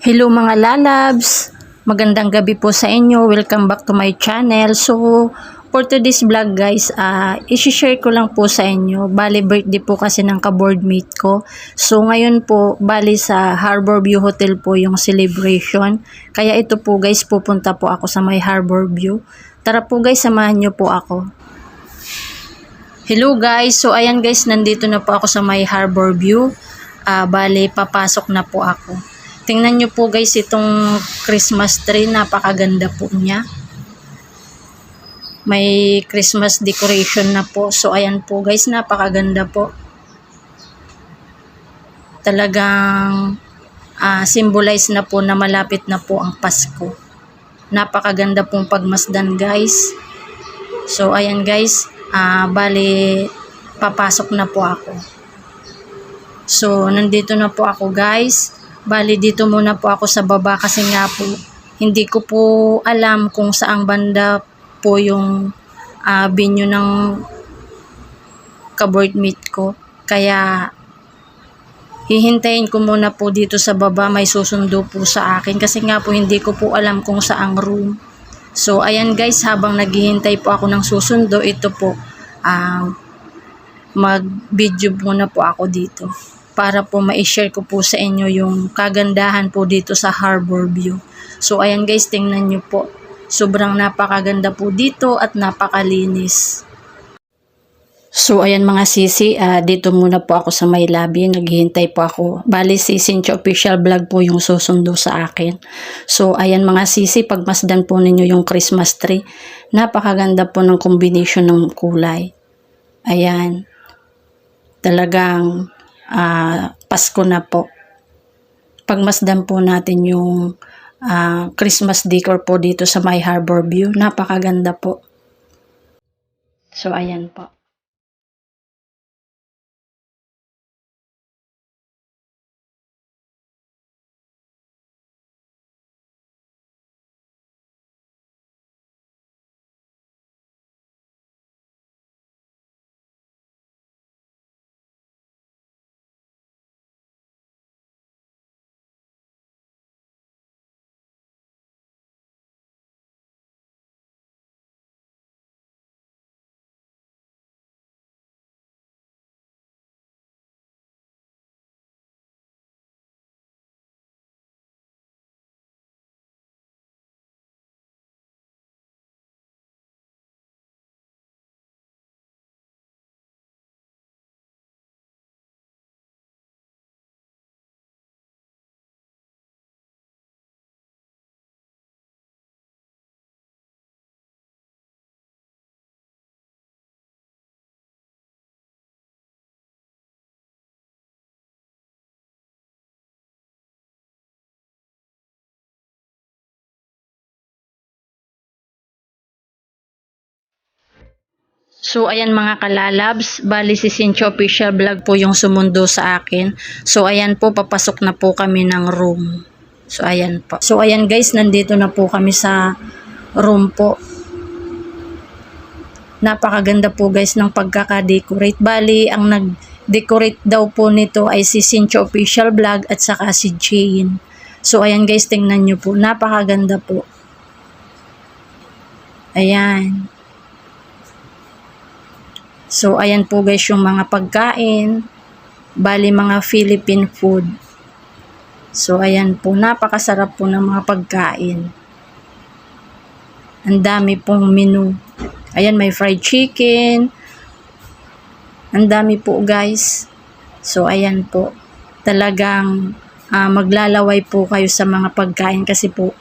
Hello mga lalabs! Magandang gabi po sa inyo. Welcome back to my channel. So, for today's vlog guys, uh, isi-share ko lang po sa inyo. Bali, birthday po kasi ng ka-board mate ko. So, ngayon po, bali sa Harbor View Hotel po yung celebration. Kaya ito po guys, pupunta po ako sa may Harbor View. Tara po guys, samahan nyo po ako. Hello guys! So, ayan guys, nandito na po ako sa may Harbor View. Ah, bali, papasok na po ako. Tingnan nyo po guys itong Christmas tree. Napakaganda po niya. May Christmas decoration na po. So ayan po guys, napakaganda po. Talagang ah, symbolize na po na malapit na po ang Pasko. Napakaganda pong pagmasdan guys. So ayan guys, ah, bali papasok na po ako. So nandito na po ako guys. Bali dito muna po ako sa baba kasi nga po hindi ko po alam kung saang banda po yung ah, venue ng kaboard meet ko. Kaya hihintayin ko muna po dito sa baba may susundo po sa akin kasi nga po hindi ko po alam kung saang room. So ayan guys habang naghihintay po ako ng susundo ito po ah, mag-video muna po ako dito para po ma-share ko po sa inyo yung kagandahan po dito sa Harbor View. So ayan guys, tingnan nyo po. Sobrang napakaganda po dito at napakalinis. So ayan mga sisi, ah, dito muna po ako sa may lobby, naghihintay po ako. Bali si Cincho Official Vlog po yung susundo sa akin. So ayan mga sisi, pagmasdan po ninyo yung Christmas tree. Napakaganda po ng combination ng kulay. Ayan. Talagang ah, Pasko na po. Pagmasdan po natin yung ah, Christmas decor po dito sa My Harbor View. Napakaganda po. So, ayan po. So, ayan mga kalalabs, bali si Cincho Official Vlog po yung sumundo sa akin. So, ayan po, papasok na po kami ng room. So, ayan po. So, ayan guys, nandito na po kami sa room po. Napakaganda po guys ng pagkaka-decorate. Bali, ang nag-decorate daw po nito ay si Cincho Official Vlog at saka si Jane. So, ayan guys, tingnan nyo po. Napakaganda po. Ayan. So, ayan po guys yung mga pagkain. Bali, mga Philippine food. So, ayan po. Napakasarap po ng mga pagkain. Ang dami pong menu. Ayan, may fried chicken. Ang dami po guys. So, ayan po. Talagang ah, maglalaway po kayo sa mga pagkain kasi po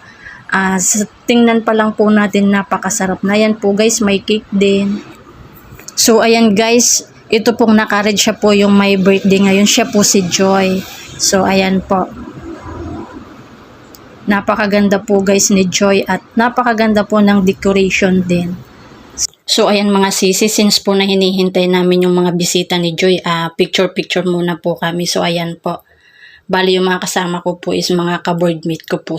sa tingnan pa lang po natin napakasarap na yan po guys. May cake din. So, ayan guys, ito pong nakaread siya po yung my birthday ngayon. Siya po si Joy. So, ayan po. Napakaganda po guys ni Joy at napakaganda po ng decoration din. So, ayan mga sisi, since po na hinihintay namin yung mga bisita ni Joy, ah, picture-picture muna po kami. So, ayan po. Bali yung mga kasama ko po is mga ka-board mate ko po.